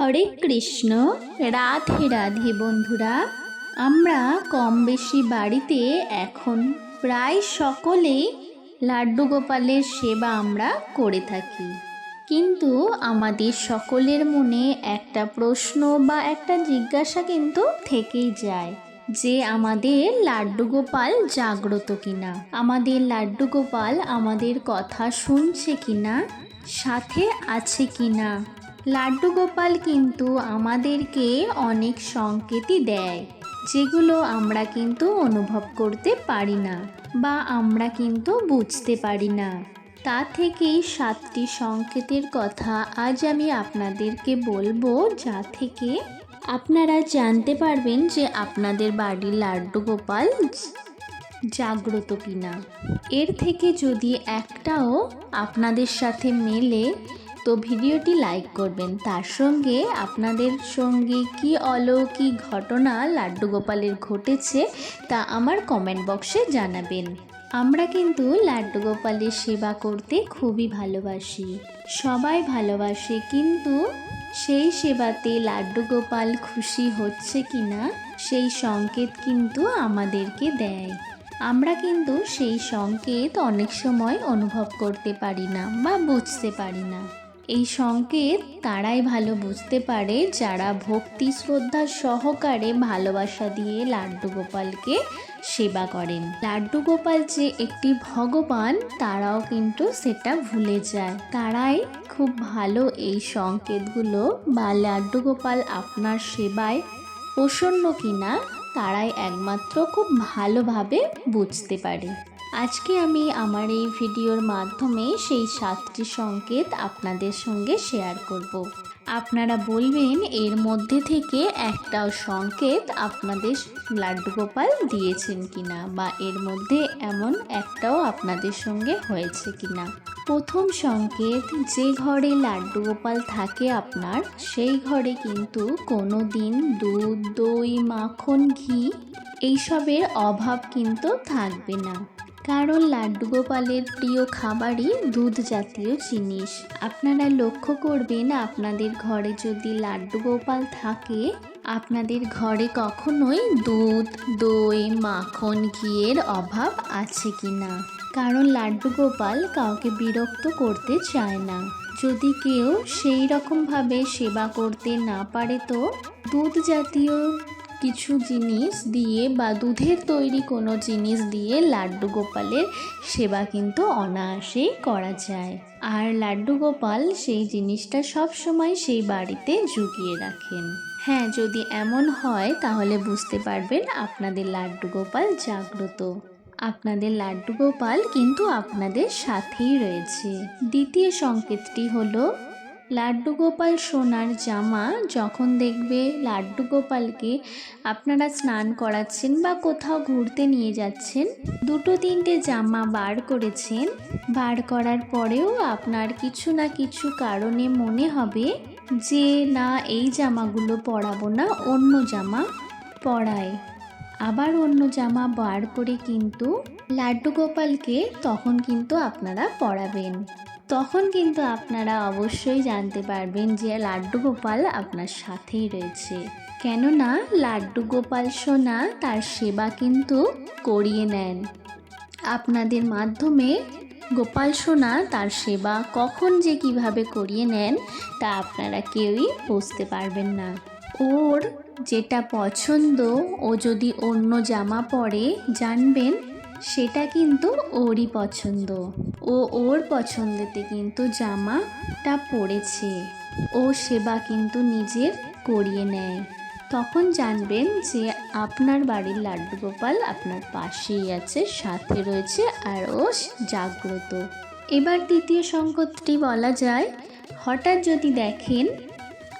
হরে কৃষ্ণ। রাধে রাধে বন্ধুরা, আমরা কম বেশি বাড়িতে এখন প্রায় সকলেই লাড্ডু গোপালের সেবা আমরা করে থাকি। কিন্তু আমাদের সকলের মনে একটা প্রশ্ন বা একটা জিজ্ঞাসা কিন্তু থেকেই যায় যে আমাদের লাড্ডু গোপাল জাগ্রত কিনা? আমাদের লাড্ডু গোপাল আমাদের কথা শুনছে কিনা? সাথে আছে কিনা? লাড্ডু গোপাল কিন্তু আমাদেরকে অনেক সংকেতই দেয়, যেগুলো আমরা কিন্তু অনুভব করতে পারি না বা আমরা কিন্তু বুঝতে পারি না। তা থেকেই সাতটি সংকেতের কথা আজ আমি আপনাদেরকে বলব, যা থেকে আপনারা জানতে পারবেন যে আপনাদের বাড়ির লাড্ডু গোপাল জাগ্রত কিনা। এর থেকে যদি একটাও আপনাদের সাথে মেলে তো ভিডিওটি লাইক করবেন। তার সঙ্গে আপনাদের সঙ্গে কি অলৌকিক ঘটনা লাড্ডু গোপালের ঘটেছে তা আমার কমেন্ট বক্সে জানাবেন। আমরা কিন্তু লাড্ডু গোপালের সেবা করতে খুবই ভালোবাসি। সবাই ভালোবাসে, কিন্তু সেই সেবাতে লাড্ডু গোপাল খুশি হচ্ছে কি না সেই সংকেত কিন্তু আমাদেরকে দেয়। আমরা কিন্তু সেই সংকেত অনেক সময় অনুভব করতে পারি না বা বুঝতে পারি না। এই সংকেত তারাই ভালো বুঝতে পারে যারা ভক্তি শ্রদ্ধা সহকারে ভালোবাসা দিয়ে লাড্ডু গোপালকে সেবা করেন। লাড্ডু গোপাল যে একটি ভগবান, তারাও কিন্তু সেটা ভুলে যায়। তারাই খুব ভালো এই সংকেতগুলো বা লাড্ডু গোপাল আপনার সেবায় প্রসন্ন কিনা, তারাই একমাত্র খুব ভালোভাবে বুঝতে পারে। আজকে আমি আমার এই ভিডিওর মাধ্যমে সেই সাতটি সংকেত আপনাদের সঙ্গে শেয়ার করব। আপনারা বলবেন, এর মধ্যে থেকে একটাও সংকেত আপনাদের লাড্ডু গোপাল দিয়েছেন কিনা বা এর মধ্যে এমন একটাও আপনাদের সঙ্গে হয়েছে কিনা প্রথম সংকেত, যে ঘরে লাড্ডু গোপাল থাকে আপনার, সেই ঘরে কিন্তু কোনো দিন দুধ, দই, মাখন, ঘি এইসবের অভাব কিন্তু থাকবে না কারণ লাড্ডু গোপালের প্রিয় খাবারই দুধ জাতীয় জিনিস। আপনারা লক্ষ্য করবেন, আপনাদের ঘরে যদি লাড্ডু গোপাল থাকে, আপনাদের ঘরে কখনোই দুধ, দই, মাখন, ঘিয়ের অভাব আছে কি না কারণ লাড্ডু গোপাল কাউকে বিরক্ত করতে চায় না। যদি কেউ সেই রকমভাবে সেবা করতে না পারে তো দুধ জাতীয় কিছু জিনিস দিয়ে বা দুধের তৈরি কোনো জিনিস দিয়ে লাড্ডু গোপালের সেবা কিন্তু অনায়াসেই করা যায়। আর লাড্ডু গোপাল সেই জিনিসটা সব সময় সেই বাড়িতে জুগিয়ে রাখেন। হ্যাঁ যদি এমন হয় তাহলে বুঝতে পারবেন আপনাদের লাড্ডু গোপাল জাগ্রত। আপনাদের লাড্ডু গোপাল কিন্তু আপনাদের সাথেই রয়েছে। দ্বিতীয় সংকেতটি হলো লাড্ডু গোপাল সোনার জামা যখন দেখবে লাড্ডু গোপালকে আপনারা স্নান করাচ্ছেন বা কোথাও ঘুরতে নিয়ে যাচ্ছেন, দুটো তিনটে জামা বার করেছেন, বার করার পরেও আপনার কিছু না কিছু কারণে মনে হবে যে, না, এই জামাগুলো পরাবো না, অন্য জামা পরায় আবার অন্য জামা বার করে কিন্তু লাড্ডু গোপালকে তখন কিন্তু আপনারা পরাবেন। তখন কিন্তু আপনারা অবশ্যই জানতে পারবেন যে লাড্ডু গোপাল আপনার সাথেই রয়েছে। কেননা লাড্ডু গোপাল সোনা তার সেবা কিন্তু করিয়ে নেন। আপনাদের মাধ্যমে গোপাল সোনা তার সেবা কখন যে কীভাবে করিয়ে নেন তা আপনারা কেউই বুঝতে পারবেন না। ওর যেটা পছন্দ ও যদি অন্য জামা পরে, জানবেন সেটা কিন্তু ওরই পছন্দ। ও ওর পছন্দেতে কিন্তু জামাটা পরেছে ও সেবা কিন্তু নিজের করিয়ে নেয়। তখন জানবেন যে আপনার বাড়ির লাড্ডু গোপাল আপনার পাশেই আছে, সাথে রয়েছে আর ও জাগ্রত। এবার দ্বিতীয় সংকটটি বলা যায়, হঠাৎ যদি দেখেন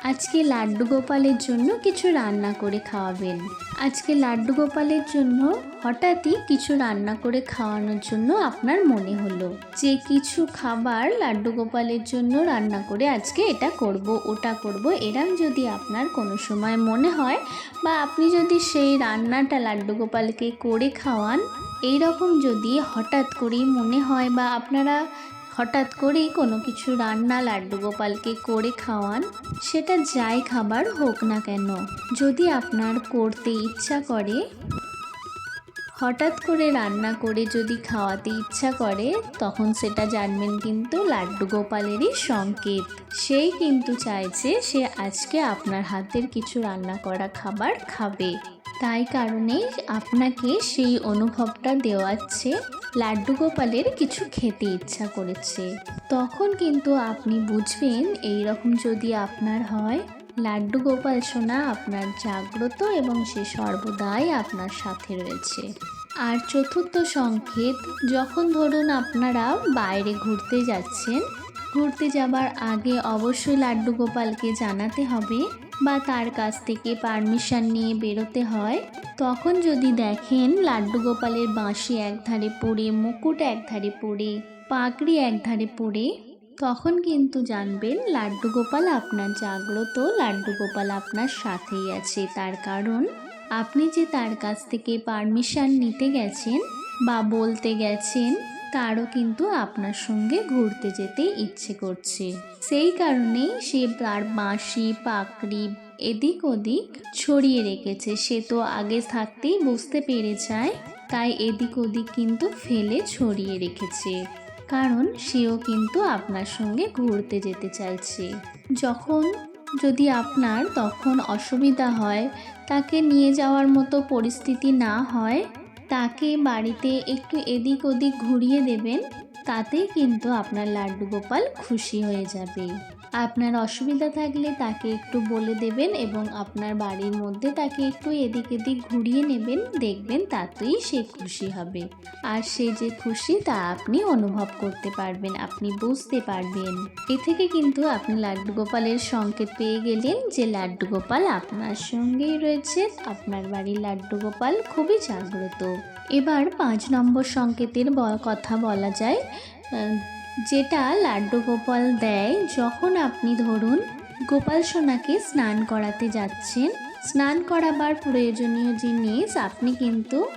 আজকে লাড্ডু গোপালের জন্য কিছু রান্না করে খাওয়াবেন। আজকে লাড্ডু গোপালের জন্য হঠাৎই কিছু রান্না করে খাওয়ানোর জন্য আপনার মনে হলো যে কিছু খাবার লাড্ডু গোপালের জন্য রান্না করে আজকে এটা করব, ওটা করব, এরম যদি আপনার কোনো সময় মনে হয় বা আপনি যদি সেই রান্নাটা লাড্ডু গোপালকে করে খাওয়ান এই রকম যদি হঠাৎ করেই মনে হয় বা আপনারা হঠাৎ করেই কোনো কিছু রান্না লাড্ডু গোপালকে করে খাওয়ান, সেটা যাই খাবার হোক না কেন। যদি আপনার করতে ইচ্ছা করে, হঠাৎ করে রান্না করে যদি খাওয়াতে ইচ্ছা করে, তখন সেটা জানবেন কিন্তু লাড্ডু গোপালেরই সংকেত। সেই কিন্তু চাইছে সে আজকে আপনার হাতের কিছু রান্না করা খাবার খাবে। তাই কারণেই আপনাকে সেই অনুভবটা দেওয়াচ্ছে। লাড্ডু গোপালের কিছু খেতে ইচ্ছা করেছে। তখন কিন্তু আপনি বুঝবেন এই রকম যদি আপনার হয়, লাড্ডু গোপাল সোনা আপনার জাগ্রত এবং সে সর্বদাই আপনার সাথে রয়েছে। আর চতুর্থ সংকেত, যখন ধরুন আপনারা বাইরে ঘুরতে যাচ্ছেন, ঘুরতে যাবার আগে অবশ্যই লাড্ডু গোপালকে জানাতে হবে বা তার কাছ থেকে পারমিশন নিয়ে বেরোতে হয়, তখন যদি দেখেন লাড্ডু গোপালের বাঁশি একধারে পড়ে, মুকুট এক ধারে পড়ে, পাগড়ি এক ধারে পড়ে, তখন কিন্তু জানবেন লাড্ডু গোপাল আপনার জাগ্রত, লাড্ডু গোপাল আপনার সাথেই আছে। তার কারণ, আপনি যে তার কাছ থেকে পারমিশন নিতে গেছেন বা বলতে গেছেন তারও কিন্তু আপনার সঙ্গে ঘুরতে যেতে ইচ্ছে করছে। সেই কারণেই সে তার বাঁশি পাকড়ি এদিক ওদিক ছড়িয়ে রেখেছে। সে তো আগে থাকতেই বুঝতে পেরে যায়, তাই এদিক ওদিক কিন্তু ফেলে ছড়িয়ে রেখেছে। কারণ সেও কিন্তু আপনার সঙ্গে ঘুরতে যেতে চাইছে। যখন যদি আপনার তখন অসুবিধা হয়, তাকে নিয়ে যাওয়ার মতো পরিস্থিতি না হয় তাকে বাড়িতে একটু এদিক ওদিক ঘুরিয়ে দেবেন, তাতেই কিন্তু আপনার লাড্ডু গোপাল খুশি হয়ে যাবে। আপনার অসুবিধা থাকলে তাকে একটু বলে দেবেন এবং আপনার বাড়ির মধ্যে তাকে একটু এদিক এদিক ঘুরিয়ে নেবেন, দেখবেন তাতেই সে খুশি হবে। আর সে যে খুশি তা আপনি অনুভব করতে পারবেন, আপনি বুঝতে পারবেন। এ থেকে কিন্তু আপনি লাড্ডু গোপালের সংকেত পেয়ে গেলেন যে লাড্ডু গোপাল আপনার সঙ্গেই রয়েছে, আপনার বাড়ির লাড্ডু গোপাল খুবই জাগ্রত। এবার পাঁচ নম্বর সংকেতের কথা বলা যায়। যেটা লাড্ডু গোপাল দেয় যখন আপনি ধরুন গোপাল সোনাকে স্নান করাতে যাচ্ছেন। স্নান করাবার প্রয়োজনীয় জিনিস আপনি কিন্তু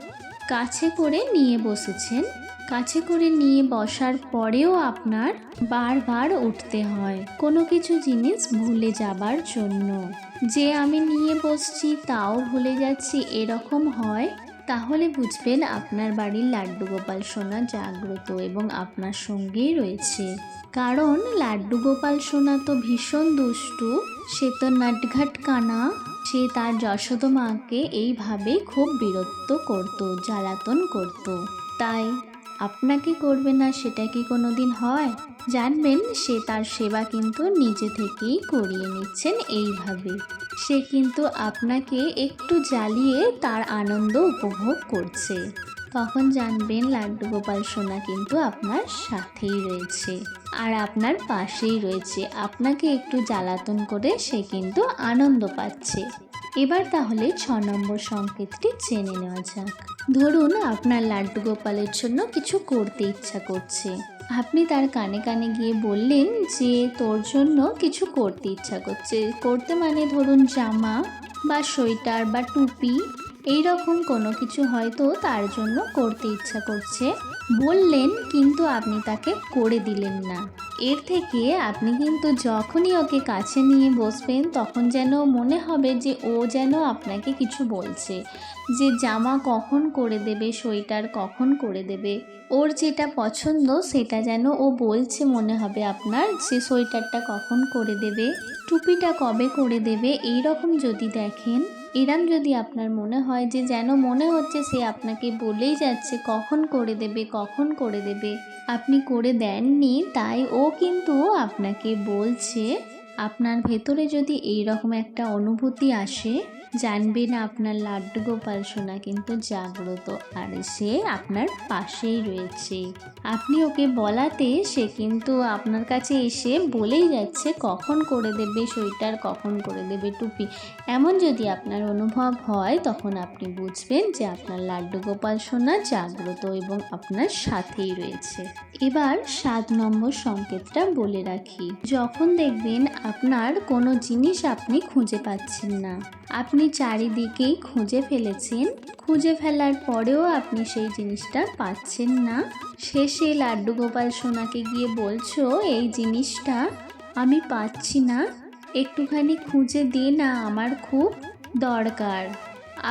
কাছে করে নিয়ে বসেছেন। কাছে করে নিয়ে বসার পরেও আপনার বারবার উঠতে হয় কোনো কিছু জিনিস ভুলে যাবার জন্য। যে আমি নিয়ে বসছি তাও ভুলে যাচ্ছি, এরকম হয়? তাহলে বুঝবেন আপনার বাড়ির লাড্ডু গোপাল সোনা জাগ্রত এবং আপনার সঙ্গেই রয়েছে। কারণ লাড্ডু গোপাল সোনা তো ভীষণ দুষ্টু, সে তো নাটঘাট কানা। সে তার যশোদ মাকে এইভাবে খুব বিরক্ত করত, জ্বালাতন করত। তাই আপনাকে করবে না, সেটা কি কোনো দিন হয়? জানবেন, সে তার সেবা কিন্তু নিজে থেকেই করিয়ে নিচ্ছেন এইভাবে। সে কিন্তু আপনাকে একটু জ্বালিয়ে তার আনন্দ উপভোগ করছে। তখন জানবেন লাড্ডু গোপাল সোনা কিন্তু আপনার সাথেই রয়েছে। আর আপনার পাশেই রয়েছে। আপনাকে একটু জ্বালাতন করে সে কিন্তু আনন্দ পাচ্ছে। এবার তাহলে ছ নম্বর সংকেতটি জেনে নেওয়া যাক। ধরুন আপনার লাড্ডু গোপালের জন্য কিছু করতে ইচ্ছা করছে। আপনি তার কানে কানে গিয়ে বললেন যে তোর জন্য কিছু করতে ইচ্ছা করছে। করতে মানে ধরুন জামা বা সোয়েটার বা টুপি এই রকম কোনো কিছু হয়তো তার জন্য করতে ইচ্ছা করছে। বললেন কিন্তু আপনি তাকে করে দিলেন না। এর থেকে আপনি কিন্তু যখনই ওকে কাছে নিয়ে বসবেন, তখন যেন মনে হবে যে ও যেন আপনাকে কিছু বলছে। যে জামা কখন করে দেবে, সোয়েটার কখন করে দেবে, ওর যেটা পছন্দ সেটা যেন ও বলছে মনে হবে আপনার যে সোয়েটারটা কখন করে দেবে, টুপিটা কবে করে দেবে এই রকম যদি দেখেন, এরম যদি আপনার মনে হয় যে যেন মনে হচ্ছে সে আপনাকে বলেই যাচ্ছে কখন করে দেবে, কখন করে দেবে। আপনি করে দেননি, তাই ও কিন্তু আপনাকে বলছে, আপনার ভেতরে যদি এই রকম একটা অনুভূতি আসে জানবেন আপনার লাড্ডু গোপাল সোনা কিন্তু জাগ্রত। আর সে আপনার পাশেই রয়েছে। আপনি ওকে বলাতে সে কিন্তু আপনার কাছে এসে বলেই যাচ্ছে, কখন করে দেবে সোয়েটার কখন করে দেবে টুপি? এমন যদি আপনার অনুভব হয়, তখন আপনি বুঝবেন যে আপনার লাড্ডু গোপাল সোনা জাগ্রত এবং আপনার সাথেই রয়েছে। এবার সাত নম্বর সংকেতটা বলে রাখি। যখন দেখবেন আপনার কোনো জিনিস আপনি খুঁজে পাচ্ছেন না, আপনি আপনি চারিদিকেই খুঁজে ফেলেছেন। খুঁজে ফেলার পরেও আপনি সেই জিনিসটা পাচ্ছেন না। শেষে লাড্ডু গোপাল সোনাকে গিয়ে বলছো, এই জিনিসটা আমি পাচ্ছি না। একটুখানি খুঁজে দে না আমার খুব দরকার।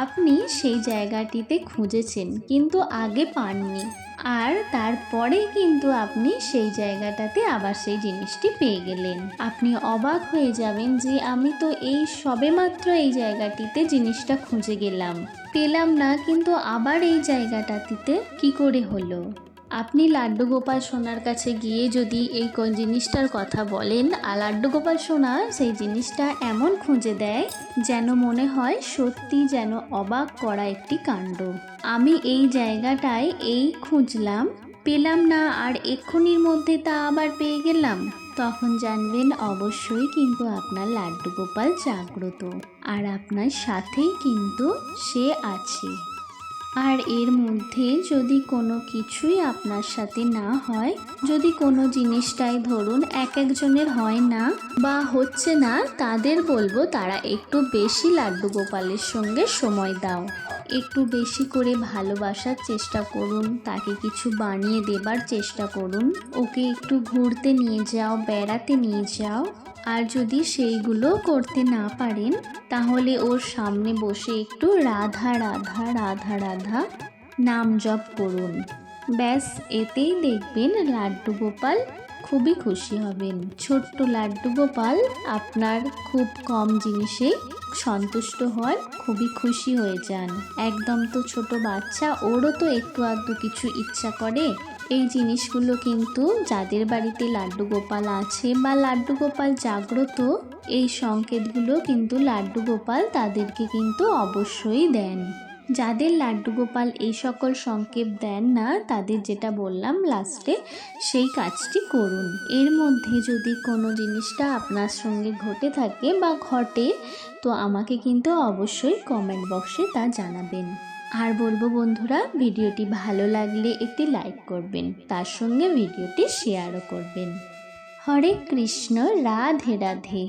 আপনি সেই জায়গাটিতে খুঁজেছেন, কিন্তু আগে পাননি। আর তারপরে কিন্তু আপনি সেই জায়গাটাতে আবার সেই জিনিসটি পেয়ে গেলেন। আপনি অবাক হয়ে যাবেন যে আমি তো এই সবেমাত্র এই জায়গাটিতে জিনিসটা খুঁজে গেলাম। পেলাম না, কিন্তু আবার এই জায়গাটাতে কি করে হলো? আপনি লাড্ডু গোপাল সোনার কাছে গিয়ে যদি এই জিনিসটার কথা বলেন, আর লাড্ডু গোপাল সোনা সেই জিনিসটা এমন খুঁজে দেয় যেন মনে হয় সত্যি যেন অবাক করা একটি কাণ্ড। আমি এই জায়গাটায় এই খুঁজলাম, পেলাম না, আর এক্ষুনির মধ্যে তা আবার পেয়ে গেলাম। তখন জানবেন অবশ্যই কিন্তু আপনার লাড্ডু গোপাল জাগ্রত, আর আপনার সাথেই কিন্তু সে আছে। আর এর মধ্যে যদি কোনো কিছুই আপনার সাথে না হয়, যদি কোনো জিনিসটাই ধরুন এক একজনের হয় না বা হচ্ছে না, তাদের বলব তারা একটু বেশি লাড্ডু গোপালের সঙ্গে সময় দাও। একটু বেশি করে ভালোবাসার চেষ্টা করুন, তাকে কিছু বানিয়ে দেবার চেষ্টা করুন। ওকে একটু ঘুরতে নিয়ে যাও, বেড়াতে নিয়ে যাও। আর যদি সেইগুলো করতে না পারেন, তাহলে ওর সামনে বসে একটু রাধা রাধা রাধা রাধা নাম জপ করুন। ব্যাস, এতেই দেখবেন লাড্ডু গোপাল খুবই খুশি হবেন। ছোট্ট লাড্ডু গোপাল আপনার খুব কম জিনিসে সন্তুষ্ট হওয়ার খুবই খুশি হয়ে যান। একদম তো ছোট বাচ্চা, ওরও তো একটু আধটু কিছু ইচ্ছা করে। এই জিনিসগুলো কিন্তু যাদের বাড়িতে লাড্ডু গোপাল আছে বা লাড্ডু গোপাল জাগ্রত, এই সংকেতগুলো কিন্তু লাড্ডু গোপাল তাদেরকে কিন্তু অবশ্যই দেন। যাদের লাড্ডু গোপাল এই সকল সংকেত দেন না, তাদের যেটা বললাম লাস্টে, সেই কাজটি করুন। এর মধ্যে যদি কোনো জিনিসটা আপনার সঙ্গে ঘটে থাকে বা ঘটে, তো আমাকে কিন্তু অবশ্যই কমেন্ট বক্সে তা জানাবেন। আর বলব বন্ধুরা, ভিডিওটি ভালো লাগলে একটি লাইক করবেন, তার সঙ্গে ভিডিওটি শেয়ারও করবেন। হরে কৃষ্ণ, রাধে রাধে।